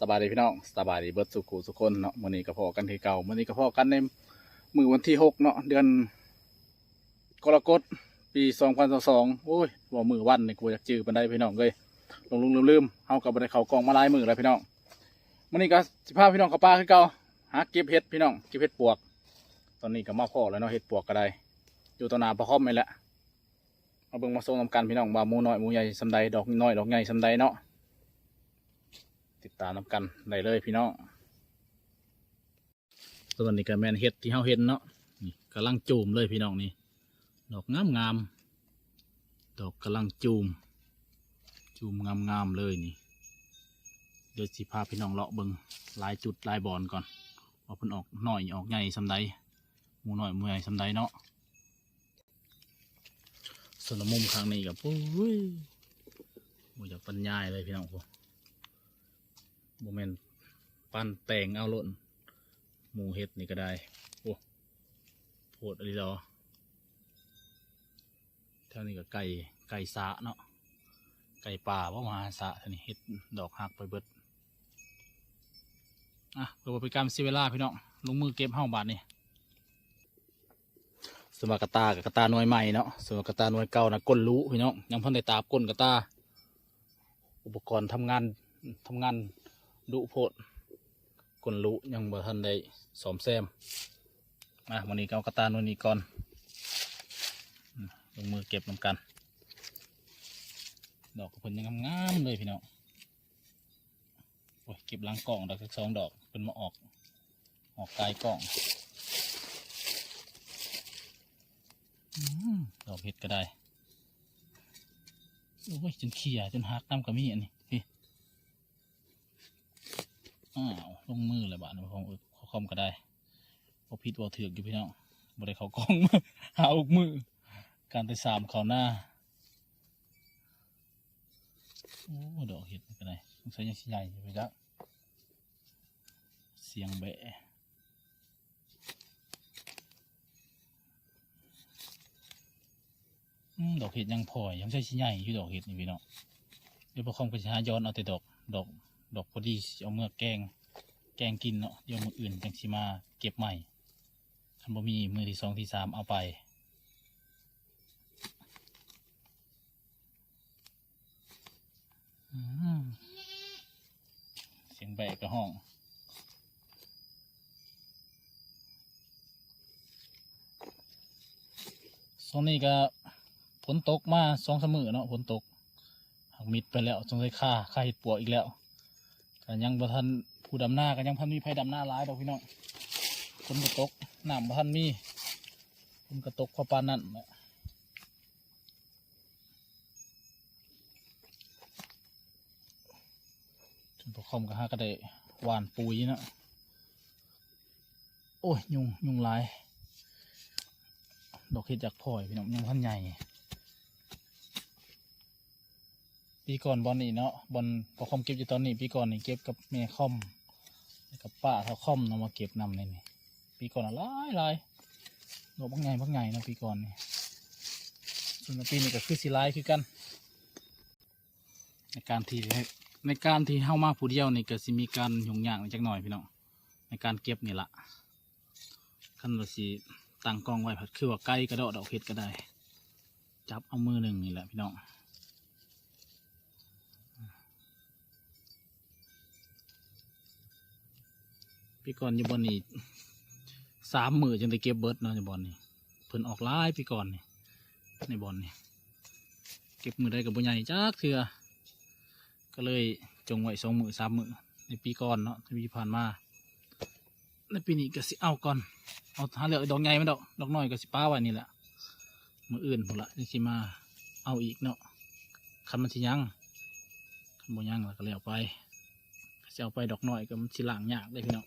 สบายดีพี่น้องสบายดีเบิร์ดสุขุสุคนเนาะมื้อนี้ก็พอกันที่เก่ามื้อนี้ก็พอกันในมือวันที่หกเนาะเดือนกรกฎปี2022โอ้ยบ่มือวันนี่กูอยากจื้อปานใดพี่น้องเอ้ยลงลืมลืมเฮาก็บ่ไดเขากองมาลายมือแล้วพี่น้องมื้อนี้ก็สิพาพี่น้องเข้าป่าคือเก่าหาเก็บเห็ดพี่น้องเก็บเห็ดปวก ตอนนี้ก็มาพ่อแล้วเนาะเห็ดปวกก็ได้อยู่ต่อหน้าประคอมนี่แหละมาเบิ่งมาส่งนำกันพี่น้องว่าหมูน้อยหมูใหญ่ซำใดดอกน้อยดอกใหญ่ซำใดเนาะ ติดตามนำกันได้เลยพี่น้องส่วนนี้ก็แมนเห็ดที่เฮาเห็นเนาะนี่กำลังจูมเลยพี่น้องนี่ดอกงามงามดอกกำลังจูม จูมงามงามเลยนี่เดี๋ยวสิพาพี่น้องเลาะเบิงหลายจุดหลายบอนก่อนว่าเพิ่นออกหน่อยออกใหญ่สำใดมูหน่อยมูใหญ่สำใดเนาะส่วนมุมข้างนี้กับปุ้ยมอยากบรรยายเลยพี่น้องพวก โมเมนต์ปั้นแต่งเอาล่นหมูเห็ดนี่ก็ได้ โอ้โพดอะไรดอเท่านี้ก็ไก่ไก่สะเนาะไก่ป่าว่ามาสะท่านี้เห็ดดอกหักไปเบิดอะเพื่อบ่เป็นการเสียเวลาพี่น้องลงมือเก็บห้าบาทนี่สมากระตากับกระตาหน่วยใหม่เนาะสมากระตาหน่วยเก่านะก้นรู้พี่น้องยังเพิ่นได้ตาบก้นกระตา อุปกรณ์ทำงานทำงาน ดุโพดกลลุยังบ่ทันได้สอมแซมมาวันนี้ก็เอากระตาโนนนี่ก่อนลงมือเก็บนำกัน ดอกกระพยังงามๆเลยพี่น้องโอ้ยเก็บหล้างกล่องดอกสักสองดอกเป็นมาออก ออกกายกล่องอดอกเห็ดก็ได้ โอ้ยจนเขี่ยจนหักน้ำกระมี่อันนี้ อ้าวลงมือเลยบาทนะของเขาคอมก็ได้พอพิษว่าถือกอยู่พี่น้องบ่ได้เขากล้องหาอุกมือ การไปสามเขาหน้าโอ้ดอกเห็ดนี่ก็ได้สงสัยยังใหญ่อยู่ไปจักเสียงแบะดอกเห็ดยังพอยังใช่ชิ้นใหญ่อยู่ดอกเห็ดนี่พี่น้องเดี๋ยวพอคอมก็จะหาย้อนเอาแต่ดอกดอก ดอกพอดีเอาเมื่อแกง แกงกินเนาะเดี๋ยวมืออื่นจังสิมาเก็บใหม่คันบ่มีมือที่สองที่สามเอาไปเสียงแบกกระห้องโซนนี้ก็ฝนตกมาสองสามมือเนาะฝนตกหักมิดไปแล้วสงสัยค่าค่าเห็ดปวกอีกแล้ว ก็ยังบ่ทันผู้ดำหน้าก็ยังพันมีไผดำหน้าหลายดอกพี่น้องฝนก็ตกหน้ำบ่ทันมีฝนก็ตกพอปานนั่นแหละจนพอคอมก็หาก็ได้หวานปุ๋ยนะโอ้ยยุงยุงลาย ดอกเห็ดจากพ่อยพี่น้องยังพันใหญ่ ปีก่อนบอลนี่เนาะบอลพอคอมเก็บอยู่ตอนนี้ ปีก่อนนี่เก็บกับแม่คอมกับป้าเท่าคอมเนามาเก็บนำเลยนี่ปีก่อนอะหลายหลายดอกบางไงบางไงเนาะปีก่อนนี่ส่วนปีนี้ก็คือสิหลายคือกัน ในการที่ในการที่เข้ามาผู้เดียวนี่ก็สิมีการหยุ่งยากจักหน่อยพี่น้องในการเก็บนี่ละขั้นว่าสิตั้งกล้องไว้ผัดคือว่าไก่กระโดดดอกเห็ดก็ได้ จับเอามือหนึ่งนี่แหละพี่น้อง พี่ก่อนอยู่บอนนี่สามมือจังได้เก็บเบิร์ดเนาะในบอลนี่เพิ่นออกไล่พี่ก่อนนี่ในบอลนี่เก็บมือได้กับบุญใหญ่จักเถื่อก็เลยจงไว้สองมือสามมือในปีก่อนเนาะที่ผ่านมาในปีนี้ก็สิเอาก่อนเอาหาเหลือดอกใหญ่ไหมดอกดอกน้อยก็สิป้าไว้นี่แหละมืออื่นหมดละนี่สิมาเอาอีกเนาะคันมันสิยังคันบ่ยังแล้วก็แล้วไปจะเอาไปดอกหน่อยก็มันสิหลังยากเลยพี่น้อง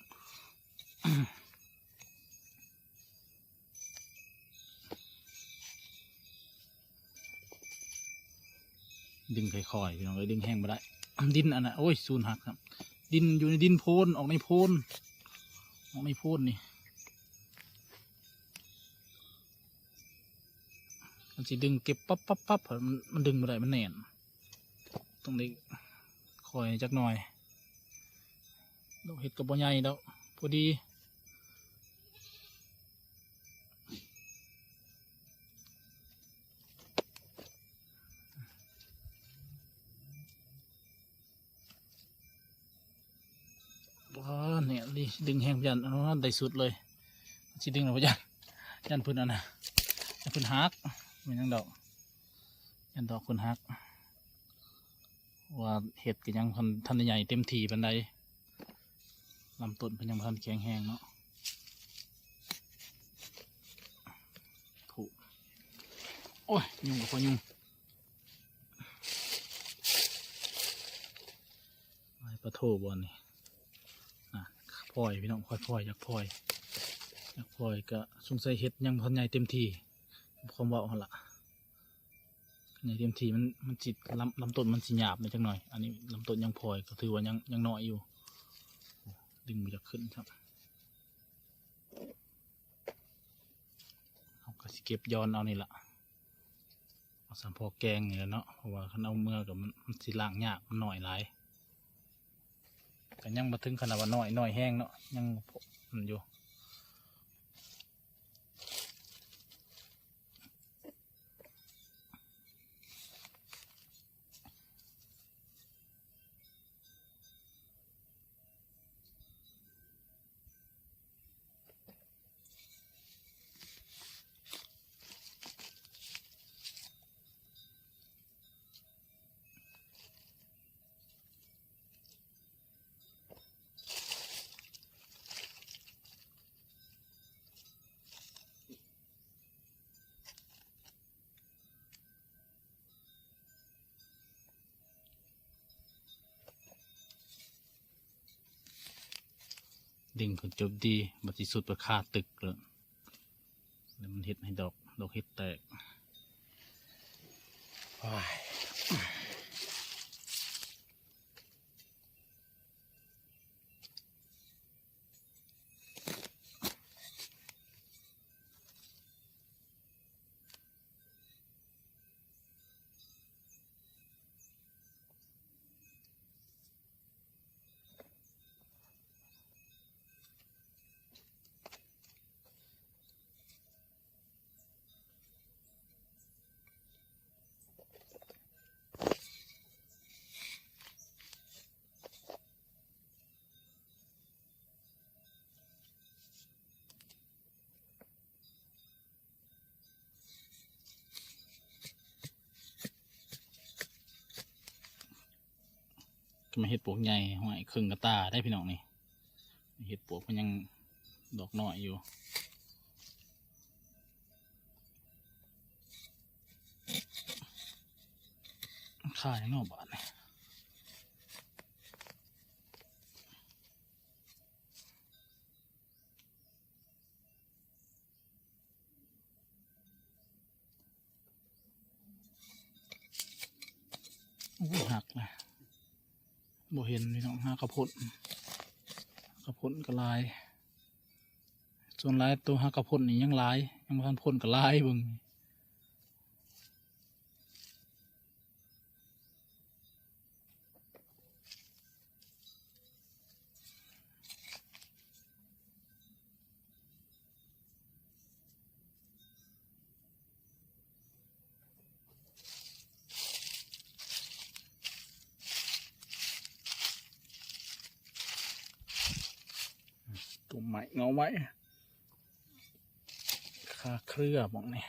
ดึงค่อยๆพี่น้องเลยดึงแห้งไปได้ดินอันน่ะโอ้ยสูนหักครับ ดินอยู่ในดินโพนออกในโพนออกในโพนนี่มันจะดึงเก็บปั๊บปั๊บปั๊บมันมันดึงม่ได้มันแน่นต้องได้คอยจักหน่อยดอกเห็ดกับบ่ใหญ่ดอกพอดี ดิดึงแห้งพยันอันนั้นได้สุดเลยสิดึงหรอพยันยันพื้นอันนะยันพื้นฮักเป็นยังดอกยันดอกพื้นฮักว่าเห็ดก็ยังพันทันใหญ่เต็มทีปันใดลำต้นเพันยังบ่ทันแข็งแห้งเนาะถูกโอ้ย ยุ่งกับพอยุ่งไอ้ปลาโถบอลนี่ ลอยพี่น้องพลอยพลอยอยากพลอยอยากพลอยก็สงสัยเห็ดยังพันใหญ่เต็มทีความเว่าหั่นละในเต็มทีมันมันจิตลำลำต้นมันสิหยาบไปจังหน่อย อันนี้ลำต้นยังพลอยก็ถือว่ายังยังน้อยอยู่ ดึงมันจะขึ้นครับเอาก็สิเก็บย้อนเอานี่ละเอาสามพอแกงนี่แหละเนาะเพราะว่าคันเอาเมื่อกับมันมันสิล่างยากมันหน่อยหลาย ก็ยังมาถึงขนาดว่าน้อยน้อยแห้งเนาะยังอยู่ ดิ่งคนจบดีบัติสุดประคาตึกเลยแล้วมันเห็ดให้ดอก ดอกเห็ดแตกว้าย มาเห็ดปวกใหญ่ห้อยครึ่งกระตาได้พี่น้องนี่เห็ดปวกมันยังดอกน้อยอยู่ข่ายนอกบาทนี่โอ้โหหักเลยบ่เห้ากระพุนกระพุนกระลาย ส่วนลายตัวหากระพุนนี่ยังลาย ยังบ่ทันพ่นกระลายบึงตุ่ ไหมเงาไหมคาเครือบอกเนี่ย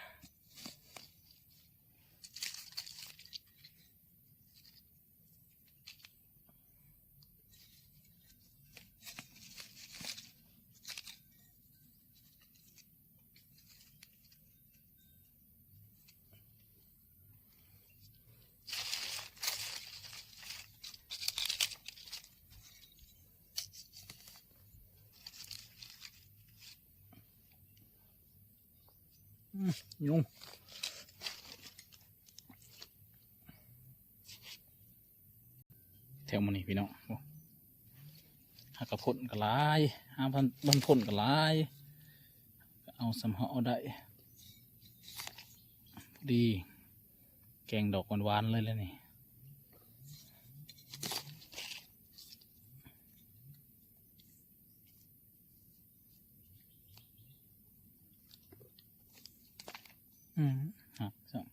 ยุงแถวมันนี่พี่น้องหากระพ่นกระลายหาพันบันพ่นกระลาย เอาสำเหาได้ดี แกงดอกหวานๆเลยแล้วนี่ อืมหัก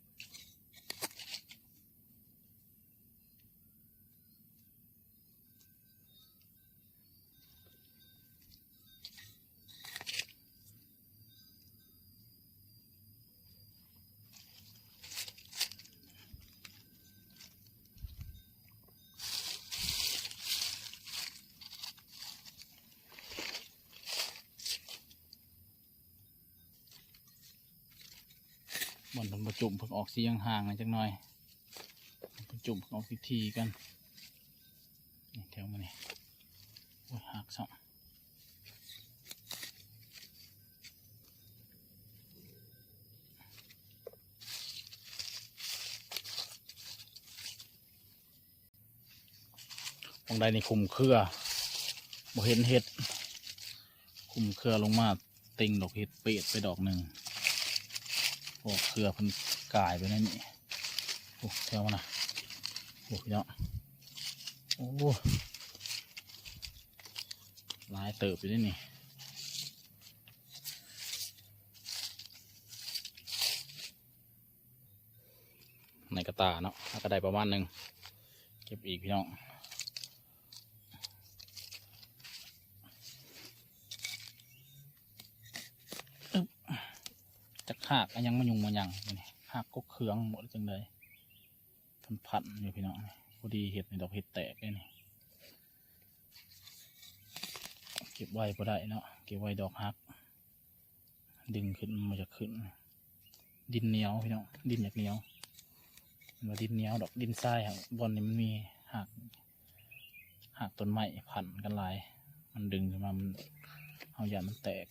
สองบนผลประจุมเพิ่งออกเสียงห่างๆหน่อยจักหน่อยประจุมออกพิธีกันนี่แถวมานี่โอ้ยหักสองมองใดนี่คุมเครือบ่เห็นเห็ดคุมเครือลงมาติงดอกเห็ดเป็ดไปดอกหนึ่ง อ้เครือพันกายไปนั่นนี่โอ้แถวมานะโอ้พี่น้องโอ้ลายเติบไปได้นี่ในกระตาเนาะกระไดประมาณหนึ่งเก็บอีกพี่น้อง หากอันยังมายุงมายังนี่หากก็เคืองหมดจังเลยพันพันอยู่พี่น้องพอดีเห็ดในดอกเห็ดแตกเลยนี่เก็บไว้พอได้เนาะเก็บไว้ดอกฮัก ดึงขึ้นมาจะขึ้น ดินเหนียวพี่น้องดินอยากเหนียวมาดินเหนียวดอกดินทรายครับบอนนี้มันมีหักหักต้นไม้พันกันหลาย มันดึงขึ้นมามันเอาอย่ามันแตก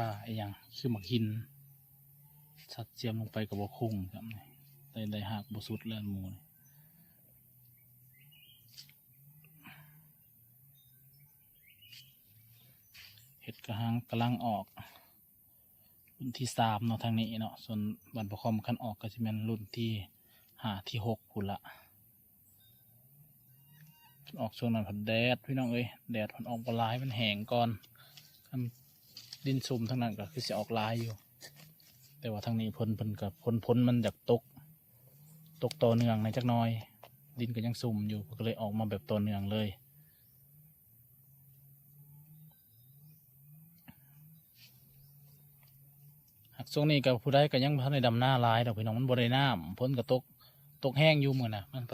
ค่าไอ้หยังคือหมักหินสัดเจียมลงไปกับบคงครับได้ได้หักบสุดแล้วหมูนเห็ดกระหังกำลังออก รุ่นที่สามเนาะทางนี้เนาะส่วนบันประคอมคันออกก็จะเป็นรุ่นที่ห้าที่หกคุณละออกช่วงนั้นผันแดดพี่น้องเอ้ยแดดผันออกปลายมันแห้งก่อนคัน ดินซุ่มทั้งนั้นก็คือจะออกลายอยู่ แต่ว่าทางนี้พ้นพ้นกับพ้นพ้นมันจากตก ตกต่อเนื่องในจักน้อย ดินก็ยังซุ่มอยู่ก็เลยออกมาแบบต่อเนื่องเลยหากช่วงนี้กับผู้ใดก็ยังพันในดำหน้าลายดอกพี่น้องมันบริน้ำพ้นกับตกตกแห้งอยู่เหมือนนะมัน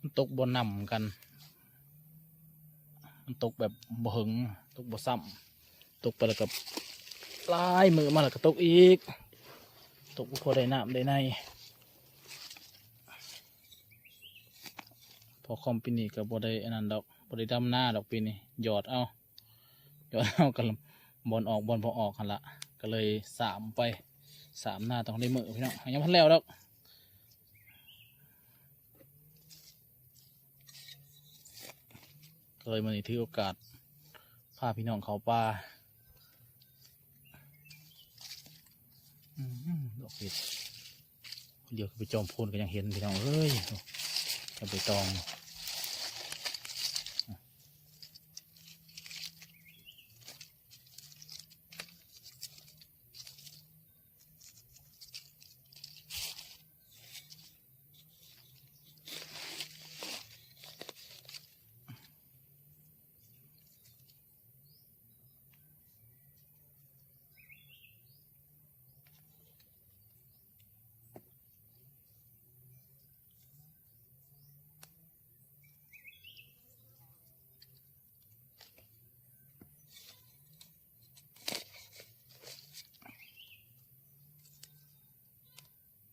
มันตกบนนำกัน มันตกแบบบ่หึงตกบ่ซ้ำ ตกไปแล้วกับลายมือมาแล้วก็ตกอีก ตกพอได้น้ำได้ในพอคอมปีนี้กับบได้อันนั้นดอกบได้ดำหน้าดอกปีนี้หยอดเอาหยอดเอากันบอลออกบอลพอออกกันละก็เลยสามไปสามหน้าต้องได้มือพี่น้องยังพันแล้วดอกก็เลยมาในที่โอกาสพาพี่น้องเขาป่าอืมดอก เดี๋ยวไปจอมพนก็ยังเห็นพี่น้องเอ้ยกับไปตอง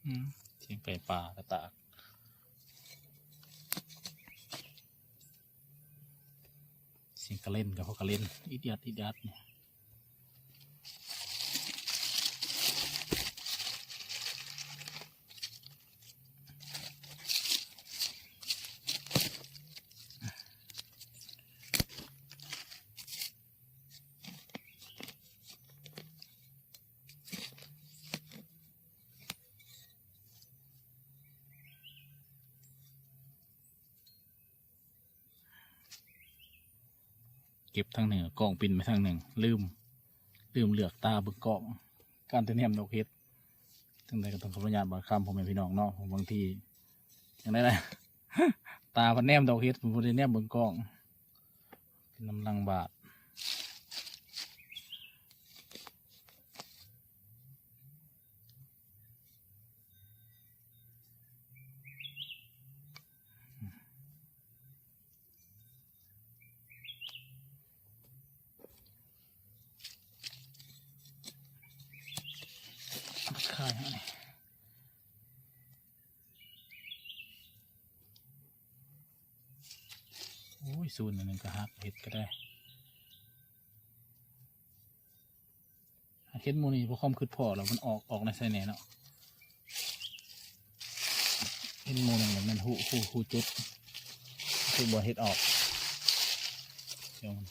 อืมเสียงไก่ป่ากระตากเสียงกระเล่นกับพวกกระเล่นอีดยัดอีดยัดเนี่ย เก็บทางหนึ่งกล้อง ปินไปทางหนึ่ง ลืม ลืมเลือกตาเบึกกล้อง การเต้นแฮมดอกเฮ็ดถึงใดก็ต้องขออนุญาตบางคำผมเป็นพี่น้องเนาะผมบางทีอย่างไรนะตาพันแนมดอกเฮ็ดผมบ่ได้แนมเบิ่งกล้องเป็นน้ำลังบาด ขายให้โอ้ ยซูนหนนึงก็หักเห็ดก็ได้เห็ดมูนี่พอคอมคืดพอแล้วมันออกออกในไซเน่เนาะเห็ดมูนี่นมันหูหูหูจุดคือบ่เห็ดออกเดี๋ยวมัน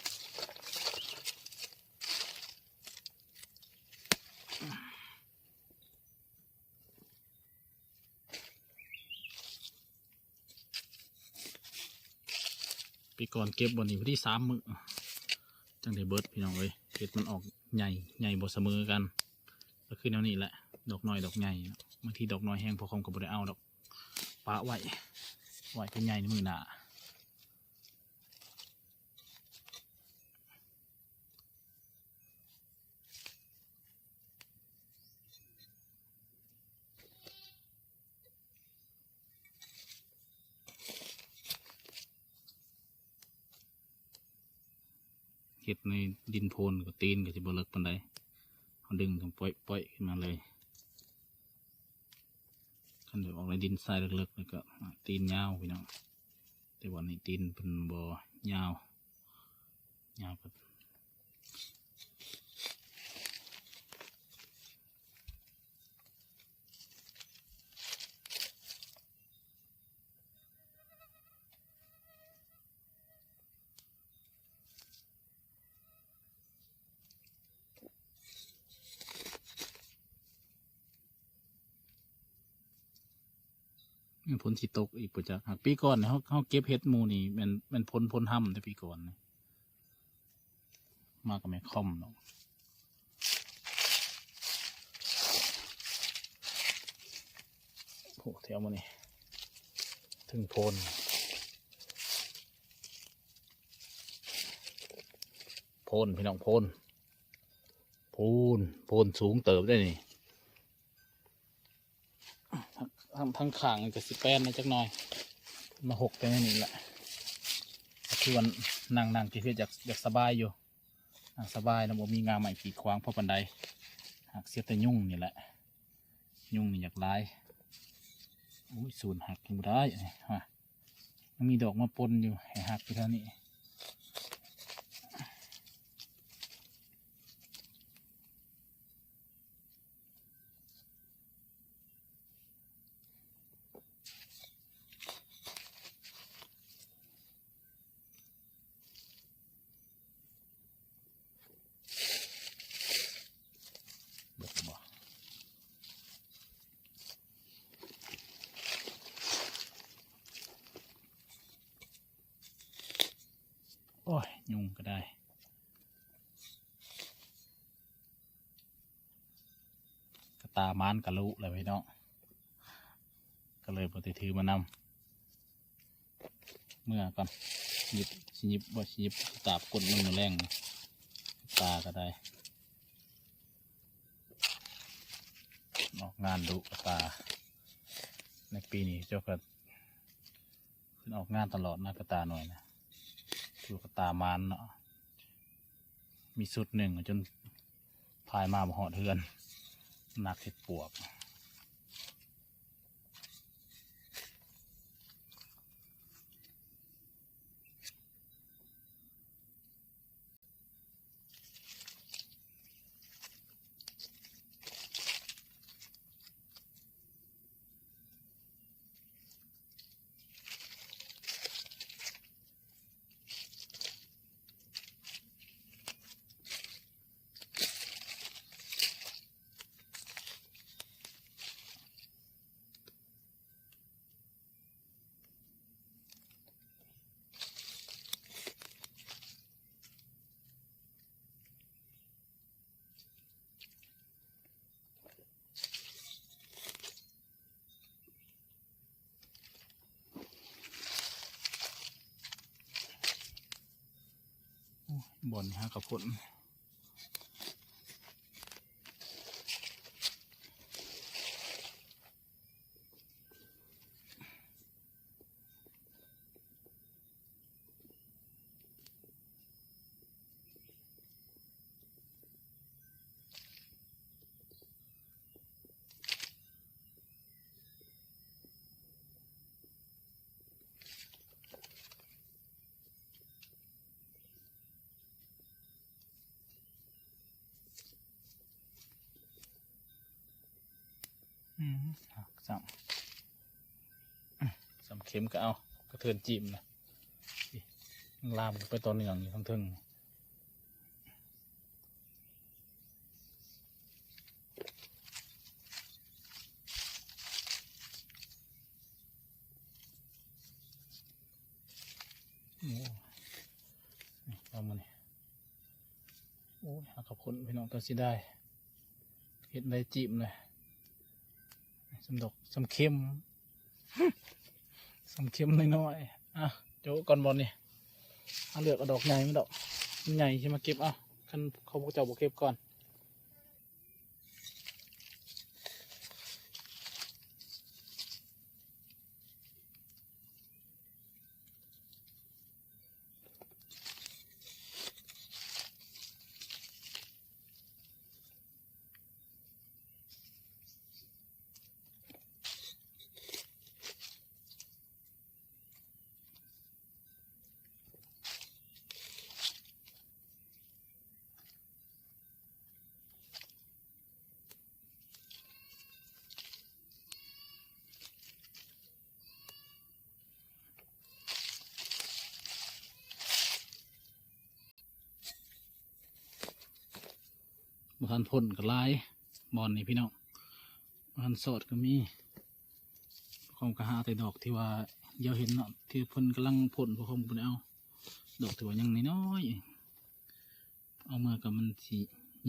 ปีก่อนเก็บบนนี้วันที่สามมือจังได้เบิร์ดพี่น้องเลยเห็ดมันออกใหญ่ใหญ่บเสมอกัน ก็คือแนวนี้แหละ ดอกน้อยดอกใหญ่บางทีดอกน้อยแห้งพอคมกับบริเอาดอกปะไหวไหวเป็นใหญ่ในมือหนาเห็ดในดินโพนกับตีนก็จะบเลิกปันไดเขาดึงถึงปล่อยปล่อยขึ้นมาเลยขันเดี๋ยวออกในดินทรายเล็กๆแล้วก็ตีนยาวพี่น้องแต่วันนี้ตีนเป็นบ่อยาวยาวก็ ผลสิตกอีกประจักหากปีก่อนเนี่ยเขาเขาเก็บเห็ดมูนี่มันมันพ้นพ้นห้ำแต่ปีก่อนนะมากกับแม่คอมเนาะโอ้แถวมานี่ถึงโพนโพนพี่น้องโพนโพนโพนสูงเติบได้นี่ ทั้งทั้งขางกับสิแปนนะจักหน่อย มาหกไปนี่แหละคือวันนั่งนั่งที่เพื่ออยากอยากสบายอยู่นั่งสบายแล้วบ่มีงานใหม่ขีดขวางพราะปันไดหากเสียแต่ยุ่งนี่แหละ ยุ่งนี่อยากไล่อุ้ยศูนย์หักยังบ่ได้ฮะมันมีดอกมาปนอยู่ให้หักไปเท่านี้ เบิดบ่ โอ้ย ยุงก็ได้ กระตามานกระลุเลยพี่น้องก็เลยปฏิถือมานำเมื่อก่อนหยิบสิหยิบบ่สิหยิบตาบกดมือแรงตาก็ได้ ออกงานดุตา ในปีนี้เจ้าก็ขึ้นออกงานตลอดนะกระตาหน่อยนะ ดูกตามานเนาะมีสุดหนึ่งจนพายมาบ่หอดเทือนหนักเห็ดปวก อ บนฮะกับผล สัมสำเข็มก็เอากระเทือนจิ้มนะลามไปตอนเหนืองอยู่ทั้งทึ่งนี่เอามานี่โอ้ยหาขับคนพี่น้องก็สิได้เห็ดได้จิ้มเลย สำดอกสำเข็มสำเข็มน้อยๆอะโจะก่อนบอลนี่เอาเลือกเอาดอกใหญ่ไหมดอกใหญ่ใช่ไหมเก็บอะคันเขาพวกเจ้าบอกเก็บก่อน บทันพ่นกับลายบอลนี่พี่น้องบทันสดก็มีความกระหาแต่ดอกที่ว่าเดี๋ยวเห็นเนาะที่พ่นกำลังพ่นพวกผมเพิ่นเอาดอกถือว่ายังน้อยเอามากับมันสี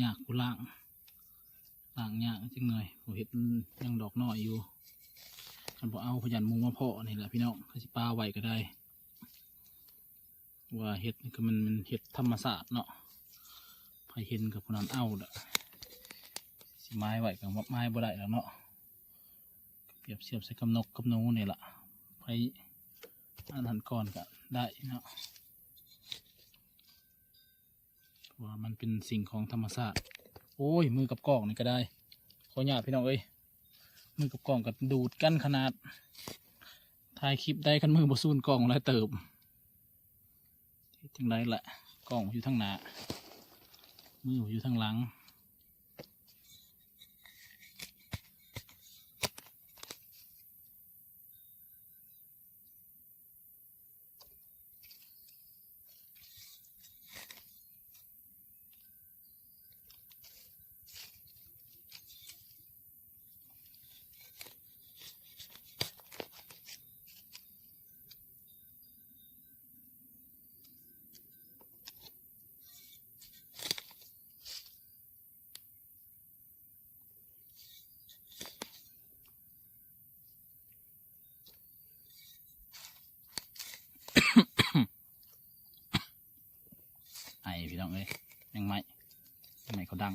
ยากกูล่างล่างยากจังเลยผมเห็นยังดอกน้อยอยู่คันพอเอาพยันหมูมาเพาะนี่แหละพี่น้องเขาสิปลาไหวก็ได้ ว่าเห็ดนี่คือมันมันเห็ดธรรมศาสตร์เนาะ ไผเห็นกับคนนั้นเอาด้อสิไม้ไหวกับไม้บ่ได้แล้วเนาะเปรียบเทียบใส่กับนกกับนูนี่แหละไผอันนั้นก่อนก็ได้เนาะเพราะว่ามันเป็นสิ่งของธรรมศาตร์โอ้ยมือกับกล้องนี่ก็ได้ขออนุญาพี่น้องเอ้ยมือกับกล้องก็ดูดกันขนาดถ่ายคลิปได้กันมือบซูนกล้องแล้วเติบจังไรแหละกล้องอยู่ทางหน้า มืออยู่ทางหลัง ไอพี่น้องเอ้ยยังไม่ยังไม่เขาดัง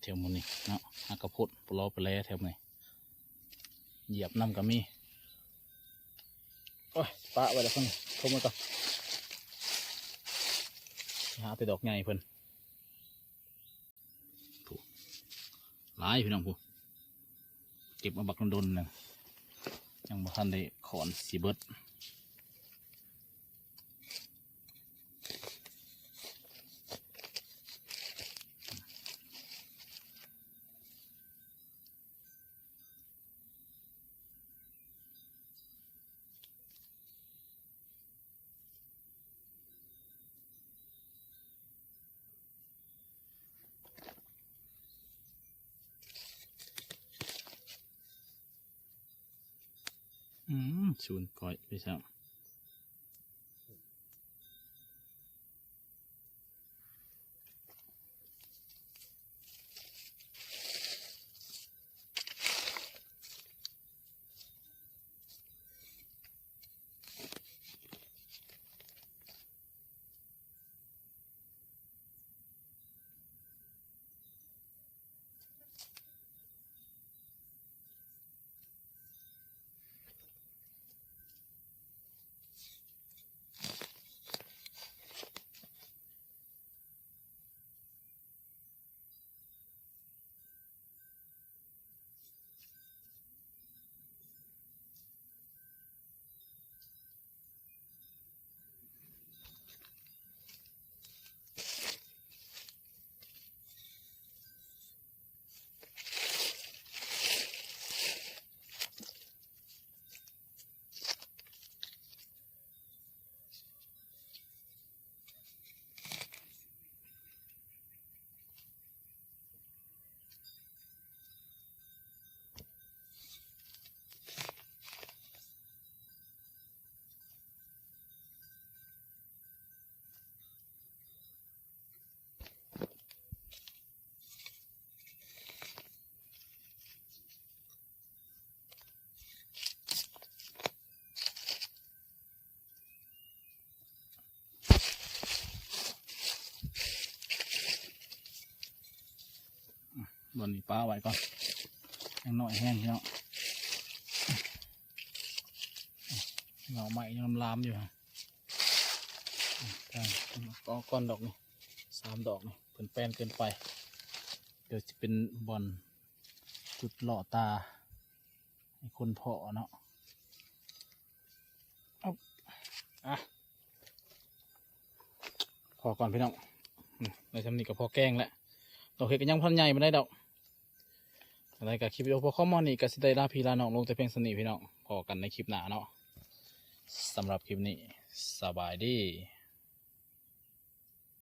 แถวมัน นี่เนากระพุดปลอไปแล้วแถวนี้เหยียบน้ำก็มีโอ้ยปะไว้แล้วเพิ่นทมมาก่อนหาแต่ดอกใหญ่เพิ่นถูกหลายพี่น้องผู้เก็บมาบักโดนๆนึงยังบ่ทันได้ขอนสีเบิด ชูนก้อยไปซะ บนนี้ป้าไว้ก่อนยังหน่อยแห้งพี่น้องเหงาใหม่ยังลามอยู่ฮะก็ก้อนดอกนี่สามดอกนี่เพิ่นแป้นเกินไป เดี๋ยวจะเป็นบอลจุดหล่อตาให้คนเพาะเนาะเอาอะพอก่อนพี่น้องในทำนี้ก็พอแกล้งแล้วดอกเห็ดก็ยังพันใหญ่ไม่ได้ดอก อะไรกับคลิปวิดีโอพอข้อมอนี่ก็สิได้ลาพี่ลาน้องลงแต่เพียงสนิทพี่น้องพอกันในคลิปหน้าเนาะสำหรับคลิปนี้สบายดี